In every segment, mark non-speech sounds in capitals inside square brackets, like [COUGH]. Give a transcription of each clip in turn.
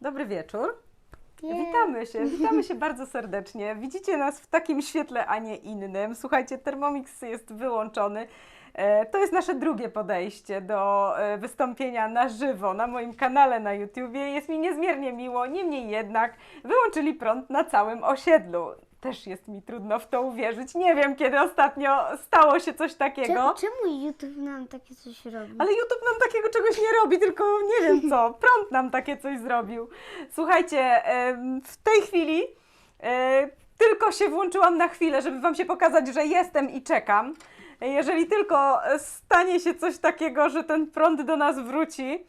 Dobry wieczór. Nie. Witamy się, witamy się bardzo serdecznie. Widzicie nas w takim świetle, a nie innym. Słuchajcie, Thermomix jest wyłączony. E, To jest nasze drugie podejście do e, wystąpienia na żywo na moim kanale na YouTubie. Jest mi niezmiernie miło, niemniej jednak wyłączyli prąd na całym osiedlu. Też jest mi trudno w to uwierzyć. Nie wiem, kiedy ostatnio stało się coś takiego. Czemu, czemu YouTube nam takie coś robi? Ale YouTube nam takiego czegoś nie robi, tylko nie wiem co. [LAUGHS] Prąd nam takie coś zrobił. Słuchajcie, em, w tej chwili e, tylko się włączyłam na chwilę, żeby Wam się pokazać, że jestem i czekam. Jeżeli tylko stanie się coś takiego, że ten prąd do nas wróci,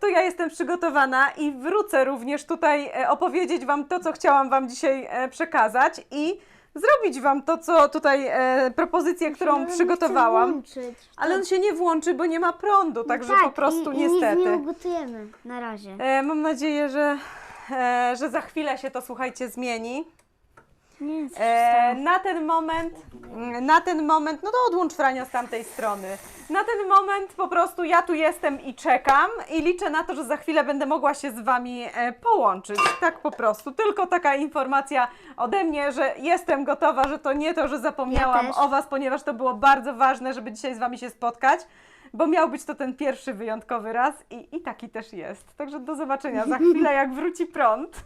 to ja jestem przygotowana i wrócę również tutaj e, opowiedzieć Wam to, co chciałam Wam dzisiaj e, przekazać i zrobić Wam to, co tutaj, e, propozycję, którą przygotowałam. włączyć. Ale on się nie włączy, bo nie ma prądu, także tak, po prostu i, I niestety. nic nie ugotujemy na razie. E, mam nadzieję, że, e, że za chwilę się to słuchajcie zmieni. Nie, coś E, na ten moment, mm, na ten moment, no to odłącz Frania z tamtej strony. Na ten moment po prostu ja tu jestem i czekam i liczę na to, że za chwilę będę mogła się z Wami e, połączyć. Tak po prostu. Tylko taka informacja ode mnie, że jestem gotowa, że to nie to, że zapomniałam też. o Was, ponieważ to było bardzo ważne, żeby dzisiaj z Wami się spotkać. Bo miał być to ten pierwszy wyjątkowy raz i, i taki też jest. Także do zobaczenia za [LAUGHS] chwilę, jak wróci prąd.